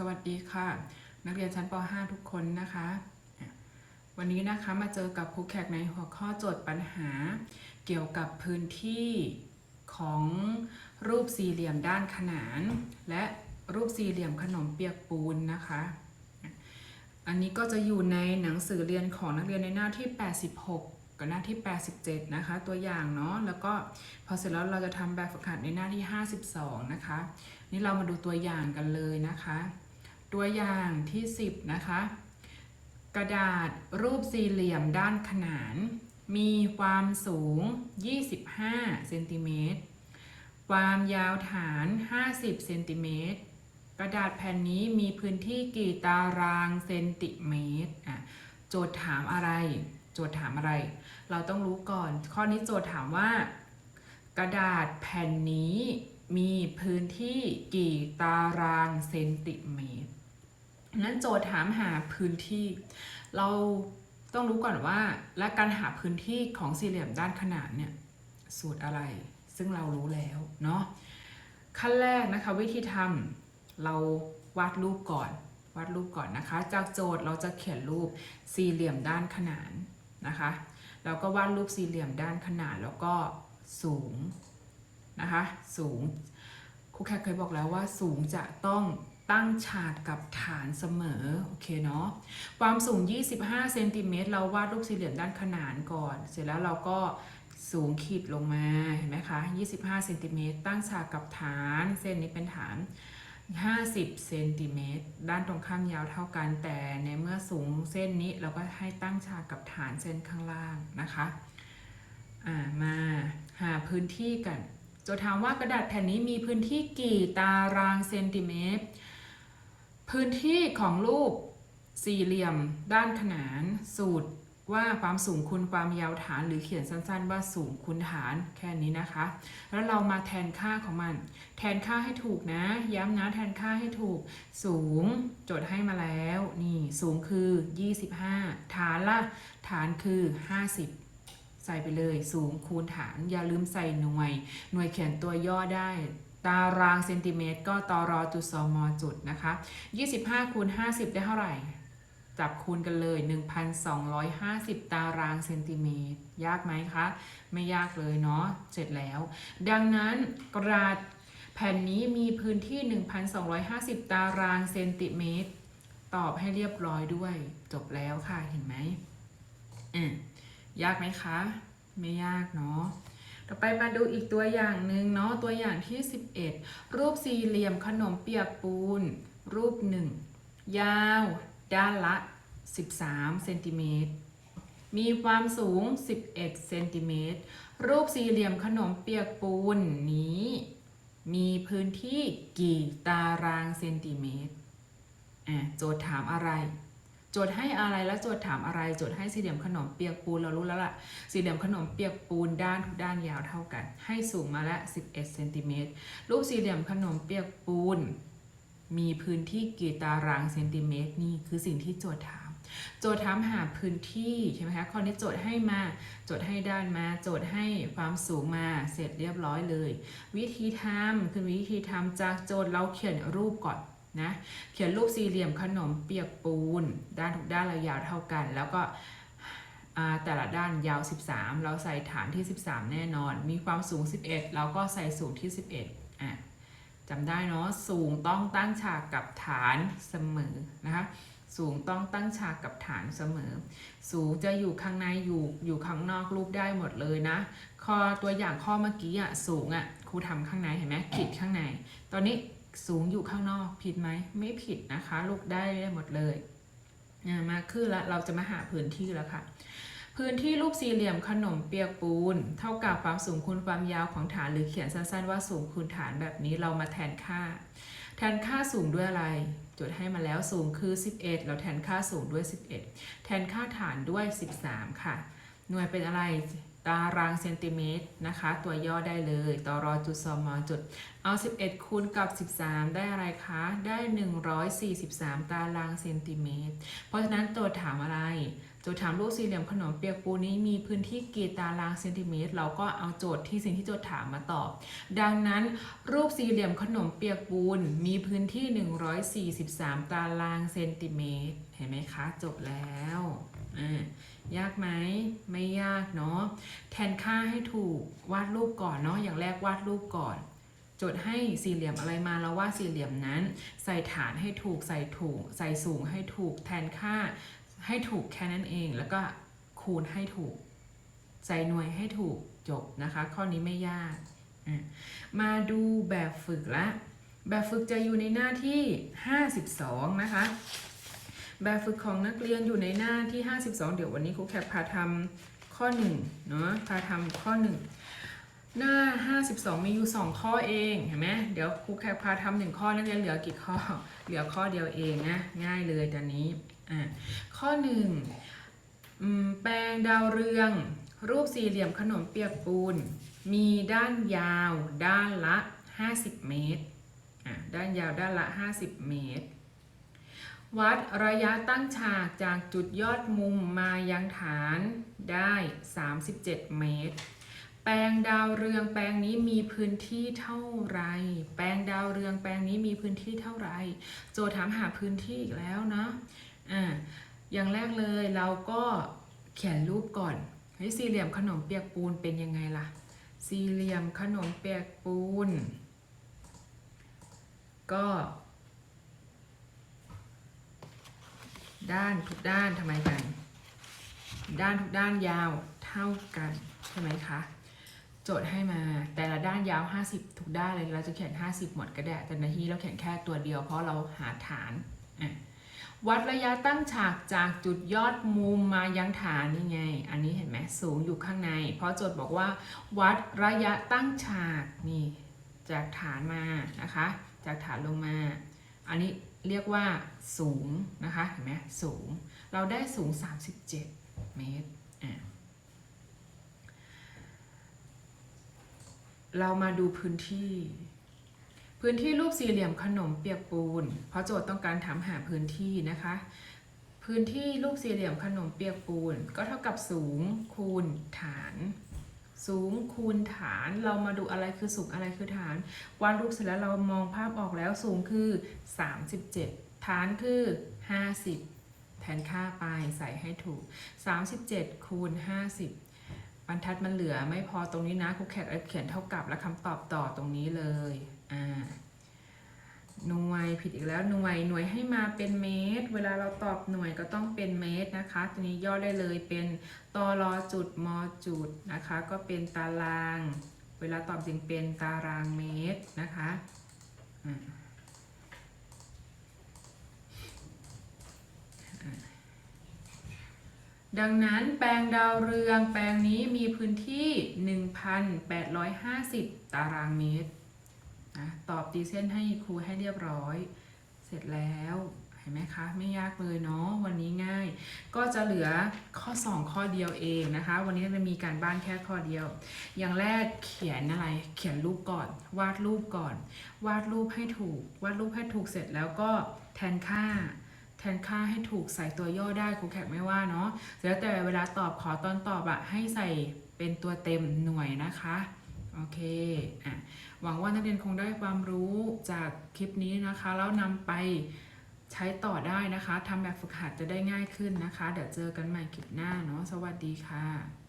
สวัสดีค่ะ นักเรียนชั้นป .5 ทุกคนนะคะ วันนี้นะคะมาเจอกับครูแขกในหัวข้อโจทย์ปัญหา เกี่ยวกับพื้นที่ของรูปสี่เหลี่ยมด้านขนาน และรูปสี่เหลี่ยมขนมเปียกปูนนะคะ อันนี้ก็จะอยู่ในหนังสือเรียนของนักเรียนในหน้าที่ 86กับหน้าที่ 87 นะคะ ตัวอย่างเนาะ แล้วก็พอเสร็จแล้วเราจะทำแบบฝึกหัดในหน้าที่ 52 นะคะ นี่เรามาดูตัวอย่างกันเลยนะคะ ตัวอย่างที่ 10 นะคะ กระดาษรูปสี่เหลี่ยมด้านขนาน มีความสูง 25 เซนติเมตร ความยาวฐาน 50 เซนติเมตร กระดาษแผ่นนี้มีพื้นที่กี่ตารางเซนติเมตรอะโจทย์ถามอะไร โจทย์ถามอะไร เราต้องรู้ก่อน ข้อนี้โจทย์ถามว่า กระดาษแผ่นนี้มีพื้นที่กี่ตารางเซนติเมตร นั้นโจทย์ถามหาพื้นที่ เราต้องรู้ก่อนว่า และการหาพื้นที่ของสี่เหลี่ยมด้านขนานเนี่ยสูตรอะไร ซึ่งเรารู้แล้วเนาะขั้นแรกนะคะวิธีทำเราวาดรูปก่อน วาดรูปก่อนนะคะ จากโจทย์เราจะเขียนรูปสี่เหลี่ยมด้านขนานนะคะแล้วก็วาดรูปสี่เหลี่ยมด้านขนานแล้วก็สูงนะคะ สูงครูแขกเคยบอกแล้วว่าสูงจะต้อง ตั้งฉากกับฐานเสมอ โอเคเนาะความสูง 25เซนติเมตรเราวาดรูปสี่เหลี่ยมด้านขนานก่อน เสร็จแล้วเราก็สูงขีดลงมา เห็นไหมคะ 25เซนติเมตรตั้งฉากกับฐาน เส้นนี้เป็นฐาน 50เซนติเมตรด้านตรงข้ามยาวเท่ากัน แต่ในเมื่อสูงเส้นนี้เราก็ให้ตั้งฉากกับฐานเส้นข้างล่างนะคะ อ่า มาหาพื้นที่กันโจะถามว่ากระดาษแผ่นนี้มีพื้นที่กี่ตารางเซนติเมตร พื้นที่ของรูปสี่เหลี่ยม ด้านขนาน สูตรว่าความสูงคูณความยาวฐานหรือเขียนสั้นๆ ว่าสูงคูณฐานแค่นี้นะคะ แล้วเรามาแทนค่าของมัน แทนค่าให้ถูกนะ ย้ำนะแทนค่าให้ถูก สูงจทย์ให้มาแล้ว นี่สูงคือ 25 ฐานละฐานคือ 50ใส่ไปเลยสูงคูณฐานอย่าลืมใส่หน่วย หน่วยเขียนตัวย่อได้ ตารางเซนติเมตร ก็ตรจุดสมจุดนะคะ25คูณ50 ได้เท่าไหร่ จับคูณกันเลย 1,250 ตารางเซนติเมตร ยากไหมคะ ไม่ยากเลยเนาะเสร็จแล้ว ดังนั้นกระดาษแผ่นนี้มีพื้นที่ 1,250 ตารางเซนติเมตร ตอบให้เรียบร้อยด้วย จบแล้วค่ะ เห็นไหมอืมยากไหมคะ ไม่ยากเนาะ ต่อไปมาดูอีกตัวอย่างหนึ่งเนาะตัวอย่างที่ 11 รูปสี่เหลี่ยมขนมเปียกปูน รูปหนึ่งยาว ด้านละ 13เซนติเมตรมีความสูง 11เซนติเมตรรูปสี่เหลี่ยมขนมเปียกปูนนี้ มีพื้นที่กี่ตารางเซนติเมตรอะโจทย์ถามอะไร จทย์ให้อะไรและโจทย์ถามอะไรโจทย์ให้สี่เหลี่ยมขนมเปียกปูนเรารู้แล้วล่ะสี่เหลี่ยมขนมเปียกปูนด้านทุกด้านยาวเท่ากัน ให้สูงมาละ 11เซนติเมตรรูปสี่เหลี่ยมขนมเปียกปูน มีพื้นที่กี่ตารางเซนติเมตรนี่คือสิ่งที่โจทย์ถาม โจทย์ถามหาพื้นที่ใช่ไหมคะข้อนี้โจทย์ให้มาโจทย์ให้ด้านมา โจทย์ให้ความสูงมาเสร็จเรียบร้อยเลย วิธีทำคือวิธีทำจากโจทย์เราเขียนรูปก่อน นะเขียนรูปสี่เหลี่ยมขนมเปียกปูน ด้านทุกด้านเรายาวเท่ากัน แล้วก็แต่ละด้านยาว 13 เราใส่ฐานที่ 13 แน่นอน มีความสูง 11 เราก็ใส่สูงที่ 11อะจำได้เนาะสูงต้องตั้งฉากกับฐานเสมอนะคะสูงต้องตั้งฉากกับฐานเสมอ สูงจะอยู่ข้างในอยู่อยู่ข้างนอกรูปได้หมดเลยนะข้อตัวอย่างข้อเมื่อกี้อะสูงอะครูทำข้างในเห็นไหมขีดข้างใน ตอนนี้ สูงอยู่ข้างนอกผิดไหมไม่ผิดนะคะลูกได้ได้หมดเลยมาขึ้นแล้วเราจะมาหาพื้นที่แล้วค่ะ พื้นที่รูปสี่เหลี่ยมขนมเปียกปูน เท่ากับความสูงคูณความยาวของฐานหรือเขียนสั้นๆ ว่าสูงคูณฐานแบบนี้เรามาแทนค่า แทนค่าสูงด้วยอะไรจดให้มาแล้วสูงคือ 11 เราแทนค่าสูงด้วย 11 แทนค่าฐานด้วย 13 ค่ะ หน่วยเป็นอะไร ตารางเซนติเมตรนะคะ ตัวย่อได้เลยตอรอจุดสอมจุด เอา 11 คูณกับ 13 ได้อะไรคะ ได้ 143 ตารางเซนติเมตร เพราะฉะนั้นโจทย์ถามอะไร โจทย์ถามรูปสี่เหลี่ยมขนมเปียกปูนนี้มีพื้นที่กี่ตารางเซนติเมตร เราก็เอาโจทย์ที่สิ่งที่โจทย์ถามมาตอบ ดังนั้นรูปสี่เหลี่ยมขนมเปียกปูนมีพื้นที่ 143 ตารางเซนติเมตร เห็นไหมคะ จบแล้ว อ่ายากไหมไม่ยากเนาะแทนค่าให้ถูกวาดรูปก่อนเนาะอย่างแรกวาดรูปก่อนจทย์ให้สี่เหลี่ยมอะไรมาแล้ววาดสี่เหลี่ยมนั้น ใส่ฐานให้ถูกใส่ถูก ใส่สูงให้ถูกแทนค่าให้ถูกแค่นั้นเอง แล้วก็คูณให้ถูก ใส่หน่วยให้ถูกจบนะคะ ข้อนี้ไม่ยาก มาดูแบบฝึกละ แบบฝึกจะอยู่ในหน้าที่ 52 นะคะ แบบฝึกของนักเรียนอยู่ในหน้าที่ 52 เดี๋ยววันนี้ครูแคปพาทำข้อ1เนาะพาทำข้อ 1 หน้า 52 มีอยู่ 2 ข้อเองเห็นไหมเดี๋ยวครูแคปพาทำหนึ่งข้อนักเรียนเหลือกี่ข้อ เหลือข้อเดียวเองนะง่ายเลยตอนนี้อะข้อ1แปลงดาวเรือง รูปสี่เหลี่ยมขนมเปียกปูน มีด้านยาว ด้านละ 50 เมตรอะด้านยาวด้านละ 50 เมตร วัดระยะตั้งฉากจากจุดยอดมุมมายังฐานได้ 37 เมตร แปลงดาวเรืองแปลงนี้มีพื้นที่เท่าไร แปลงดาวเรืองแปลงนี้มีพื้นที่เท่าไร โจถามหาพื้นที่อีกแล้วเนาะอ่าอย่างแรกเลยเราก็เขียนรูปก่อนเฮ้ยสี่เหลี่ยมขนมเปียกปูนเป็นยังไงล่ะ สี่เหลี่ยมขนมเปียกปูน ก็ ด้านทุกด้านทำไมกัน ด้านทุกด้านยาวเท่ากันใช่ไหมคะโจทย์ให้มาแต่ละด้านยาว 50 ทุกด้านเลยเราจะเขียน 50 หมดก็ได้แต่ในที่เราเขียนแค่ตัวเดียวเพราะเราหาฐานวัดระยะตั้งฉากจากจุดยอดมุมมายังฐานนี่ไง อันนี้เห็นไหมสูงอยู่ข้างใน เพราะโจทย์บอกว่าวัดระยะตั้งฉากนี่จากฐานมานะคะ จากฐานลงมา อันนี้ เรียกว่าสูงนะคะเห็นไหมสูง เราได้สูง 37 เมตรอะเรามาดูพื้นที่ พื้นที่รูปสี่เหลี่ยมขนมเปียกปูน เพราะโจทย์ต้องการถามหาพื้นที่นะคะ พื้นที่รูปสี่เหลี่ยมขนมเปียกปูน ก็เท่ากับสูงคูณฐาน สูงคูณฐานเรามาดูอะไรคือสูงอะไรคือฐานวาดรูปเสร็จแล้วเรามองภาพออกแล้วสูงคือ 37 ฐานคือ 50 แทนค่าไปใส่ให้ถูก 37 คูณ 50 บรรทัดมันเหลือไม่พอตรงนี้นะครูแขกเขียนเท่ากับและคำตอบต่อตรงนี้เลยอ่า หน่วยผิดอีกแล้วหน่วยหน่วยให้มาเป็นเมตร เวลาเราตอบหน่วยก็ต้องเป็นเมตรนะคะ ตัวนี้ย่อได้เลยเป็นตอรอจุดมอจุดนะคะ ก็เป็นตาราง เวลาตอบจริงเป็นตารางเมตรนะคะดังนั้นแปลงดาวเรืองแปลงนี้มีพื้นที่ 1,850 ตารางเมตร นะตอบตีเส้นให้ครูให้เรียบร้อย เสร็จแล้วเห็นไหมคะ ไม่ยากเลยเนาะวันนี้ง่าย ก็จะเหลือข้อ 2 ข้อเดียวเองนะคะ วันนี้จะมีการบ้านแค่ข้อเดียว อย่างแรกเขียนอะไร เขียนรูปก่อน วาดรูปก่อน วาดรูปให้ถูก วาดรูปให้ถูกเสร็จแล้วก็แทนค่าแทนค่าให้ถูกใส่ตัวย่อได้ครูแขกไม่ว่าเนาะแล้วแต่เวลาตอบขอตอนตอบอะให้ใส่เป็นตัวเต็มหน่วยนะคะ โอเคอะหวังว่านักเรียนคงได้ความรู้จากคลิปนี้นะคะ แล้วนำไปใช้ต่อได้นะคะทำแบบฝึกหัดจะได้ง่ายขึ้นนะคะ เดี๋ยวเจอกันใหม่คลิปหน้าเนาะสวัสดีค่ะ